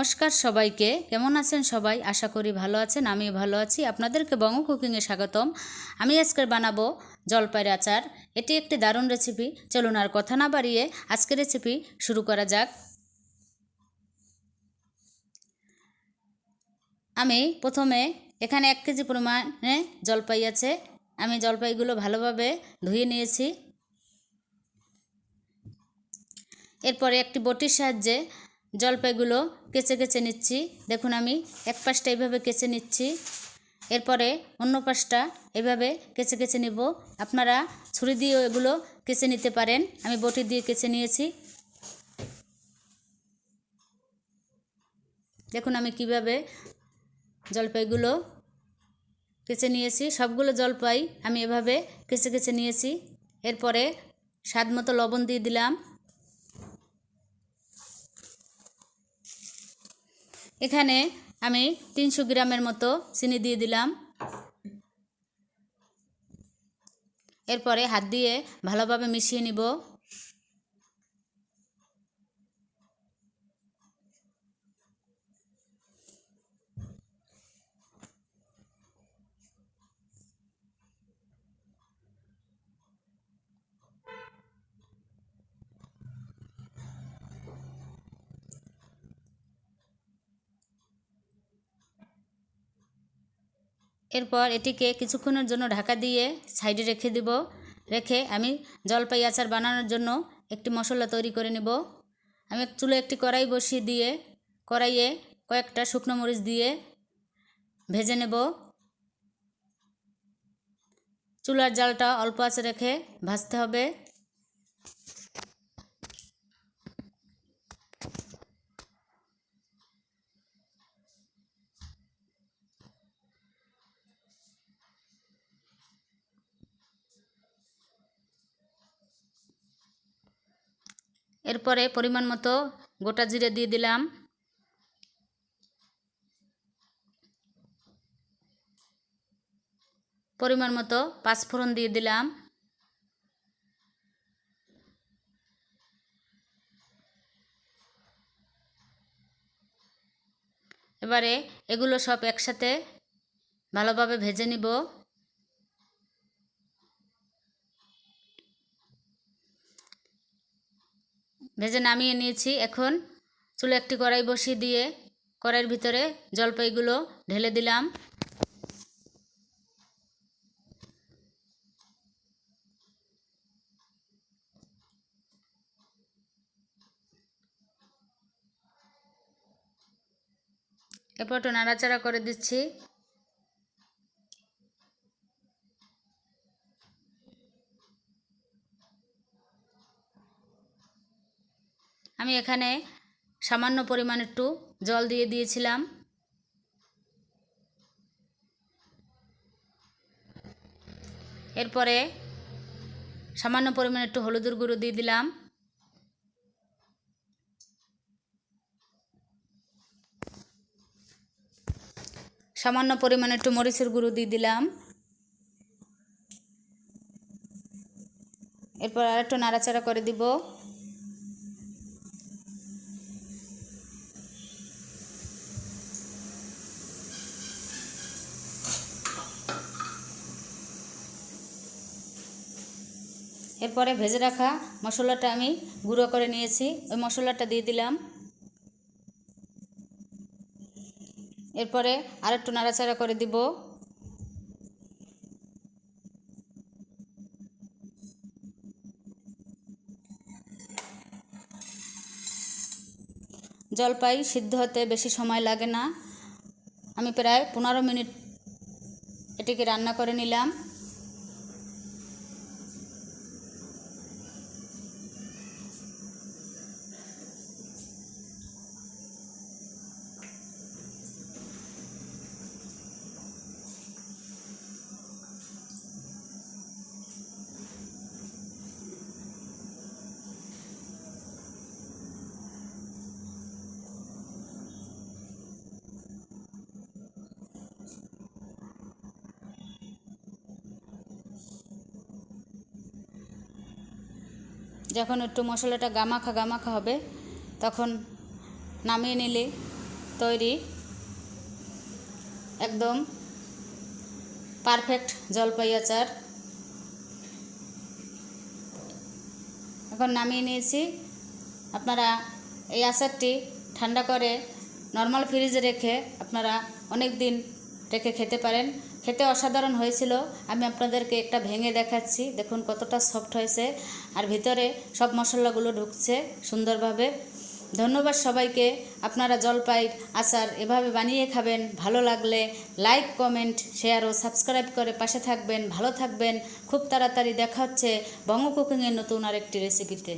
নমস্কার সবাইকে। কেমন আছেন সবাই? আশা করি ভালো আছেন, আমিও ভালো আছি। আপনাদেরকে বঙ্গ কুকিংয়ে স্বাগতম। আমি আজকের বানাবো জলপাইয়ের আচার। এটি একটি দারুণ রেসিপি চলুন আর কথা না বাড়িয়ে আজকের রেসিপি শুরু করা যাক। আমি প্রথমে এখানে এক কেজি পরিমাণে জলপাই আছে। আমি জলপাইগুলো ভালোভাবে ধুয়ে নিয়েছি। এরপরে একটি বটির সাহায্যে জলপাইগুলো কেচে কেচে নিচ্ছি। দেখুন আমি এক পাশটা এইভাবে কেচে নিচ্ছি। এরপরে অন্য পাশটা এভাবে কেচে কেচে নেব। আপনারা ছুরি দিয়েও এগুলো কেচে নিতে পারেন। আমি বটি দিয়ে কেচে নিয়েছি। দেখুন আমি কীভাবে জলপাইগুলো কেচে নিয়েছি। সবগুলো জলপাই আমি এভাবে কেচে কেচে নিয়েছি। এরপরে স্বাদ মতো লবণ দিয়ে দিলাম। এখানে আমি তিনশো গ্রামের মতো চিনি দিয়ে দিলাম। এরপরে হাত দিয়ে ভালোভাবে মিশিয়ে নিব। এরপর এটিকে কিছুক্ষণের জন্য ঢাকা দিয়ে সাইডে রেখে দিব। রেখে আমি জলপাই আচার বানানোর জন্য একটি মশলা তৈরি করে নেব। আমি চুলে একটি কড়াই বসিয়ে দিয়ে, কড়াইয়ে কয়েকটা শুকনো মরিচ দিয়ে ভেজে নেব। চুলার জালটা অল্প আছে রেখে ভাজতে হবে। এরপরে পরিমাণ মতো গোটা জিরে দিয়ে দিলাম। পরিমাণ মতো পাঁচফোড়ন দিয়ে দিলাম। এবারে এগুলো সব একসাথে ভালোভাবে ভেজে নিব। ভেজে নামিয়ে নিয়েছি। এখন চুলে একটি কড়াই বসিয়ে দিয়ে কড়াইয়ের ভিতরে জলপাইগুলো ঢেলে দিলাম। একটু নাড়াচাড়া করে দিচ্ছি। আমি এখানে সামান্য পরিমাণ একটু জল দিয়ে দিয়েছিলাম। এরপরে সামান্য পরিমাণ একটু হলুদের গুঁড়ো দিয়ে দিলাম। সামান্য পরিমাণে একটু মরিচের গুঁড়ো দিয়ে দিলাম। এরপর আর একটু নাড়াচাড়া করে দিব। এরপরে ভেজে রাখা মশলাটা আমি গুঁড়ো করে নিয়েছি। ওই মশলাটা দিয়ে দিলাম। এরপরে আর একটু নাড়াচাড়া করে দিব। জলপাই সিদ্ধ হতে বেশি সময় লাগে না। আমি প্রায় পনেরো মিনিট এটিকে রান্না করে নিলাম। যখন একটু মশলাটা গামাখা গামাখা হবে, তখন নামিয়ে নিলে তৈরি একদম পারফেক্ট জলপাই আচার। এখন নামিয়ে নিয়েছি। আপনারা এই আচারটি ঠান্ডা করে নর্মাল ফ্রিজে রেখে আপনারা অনেক দিন রেখে খেতে পারেন। খেতে অসাধারণ হয়েছিল। আমি আপনাদেরকে একটা ভেঙে দেখাচ্ছি। দেখুন কতটা সফট হয়েছে। আর ভিতরে সব মশলাগুলো ঢুকছে সুন্দরভাবে। ধন্যবাদ সবাইকে। আপনারা জলপাই আচার এভাবে বানিয়ে খাবেন, ভালো লাগলে লাইক কমেন্ট শেয়ার ও সাবস্ক্রাইব করে পাশে থাকবেন, ভালো থাকবেন। খুব তাড়াতাড়ি দেখা হচ্ছে বঙ্গ কুকিংয়ের নতুন আরেকটি রেসিপিতে